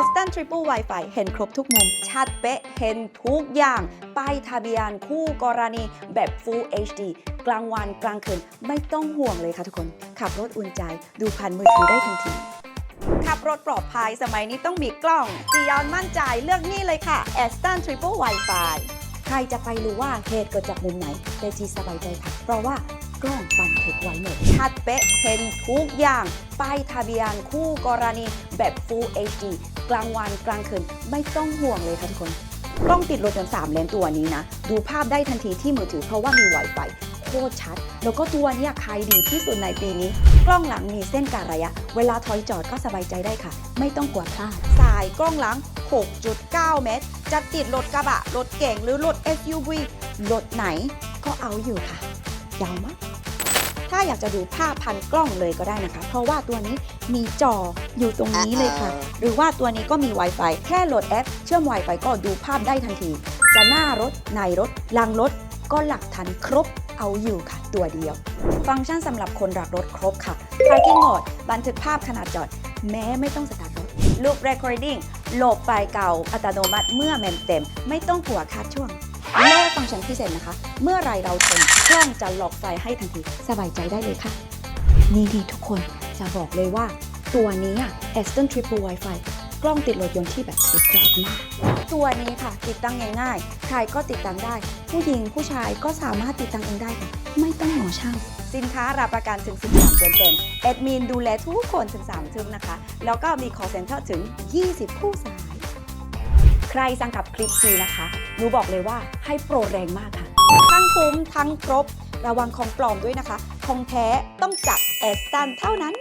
a s t o n Triple Wi-Fi เห็นครบทุกมุม ชัดเป๊ะ เห็นทุกอย่าง ป้ายทะเบียนคู่กรณีแบบ Full HD กลางวันกลางคืน ไม่ต้องห่วงเลยค่ะทุกคน ขับรถอุ่นใจ ดูผ่านมือถือได้ทันทีขับรถปลอดภัยสมัยนี้ต้องมีกล้องจียอนมั่นใจเลือกนี่เลยค่ะ a s t o n Triple Wi-Fi ใครจะไปรู้ว่าเหตุเกิดจากมุมไหนเตจีสบายใจค่ะ เพราะว่า กล้องบันทึกไว้หมดชัดเป๊ะเห็นทุกอย่างป้ายทะเบียนคู่กรณีแบบ Full HD กลางวันกลางคืนไม่ต้องห่วงเลยค่ะทุกคน กล้องติดรถยนต์3เลนตัวนี้นะ ดูภาพได้ทันทีที่มือถือเพราะว่ามี Wi-Fi โคตรชัด แล้วก็ตัวนี้ขายดีที่สุดในปีนี้ กล้องหลังมีเส้นการระยะ เวลาถอยจอดก็สบายใจได้ค่ะ ไม่ต้องกลัวพลาดสายกล้องหลัง 6.9 เมตร จะติดรถกระบะรถเก่งหรือรถ SUV รถไหนก็เอาอยู่ค่ะ ยาวมาก ถ้าอยากจะดูภาพพันกล้องเลยก็ได้นะคะ เพราะว่าตัวนี้มีจออยู่ตรงนี้เลยค่ะ หรือว่าตัวนี้ก็มี Wi-Fi แค่โหลดแอป เชื่อม Wi-Fi ก็ดูภาพได้ทันที จะหน้ารถในรถหลังรถก็หลักทันครบเอาอยู่ค่ะ ตัวเดียว ฟังก์ชันสำหรับคนรักรถครบค่ะ Tracking Mode บันทึกภาพขณะจอด แม้ไม่ต้องสตาร์ทรถ Loop Recording โหลบไฟล์เก่าอัตโนมัติเมื่อเมมเต็ม ไม่ต้องกลัวคาดช่วง และฟังก์ชันพิเศษนะคะ เมื่อไรเราชนกล้องจะหลอกไฟให้ทันทีสบายใจได้เลยค่ะ นี่ดีทุกคนจะบอกเลยว่า ตัวนี้อะ Aston Triple Wi-Fi กล้องติดรถยนต์ที่แบบสุดยอดมาก ตัวนี้ค่ะ ติดตั้งง่ายๆ ใครก็ติดตั้งได้ ผู้หญิงผู้ชายก็สามารถติดตั้งเองได้ค่ะ ไม่ต้องหมอช่าง สินค้ารับประกันถึง 13 เดือนเต็มแอดมินดูแลทุกคนถึง 3 ทุ่มนะคะ แล้วก็มี call center ถึง 20 คู่สาย ใครสั่งกับคลิปนี้นะคะหนูบอกเลยว่าให้โปรแรงมากค่ะ ทั้งคุ้มทั้งครบ ระวังของปลอมด้วยนะคะ ของแท้ต้องจากแอสตันเท่านั้น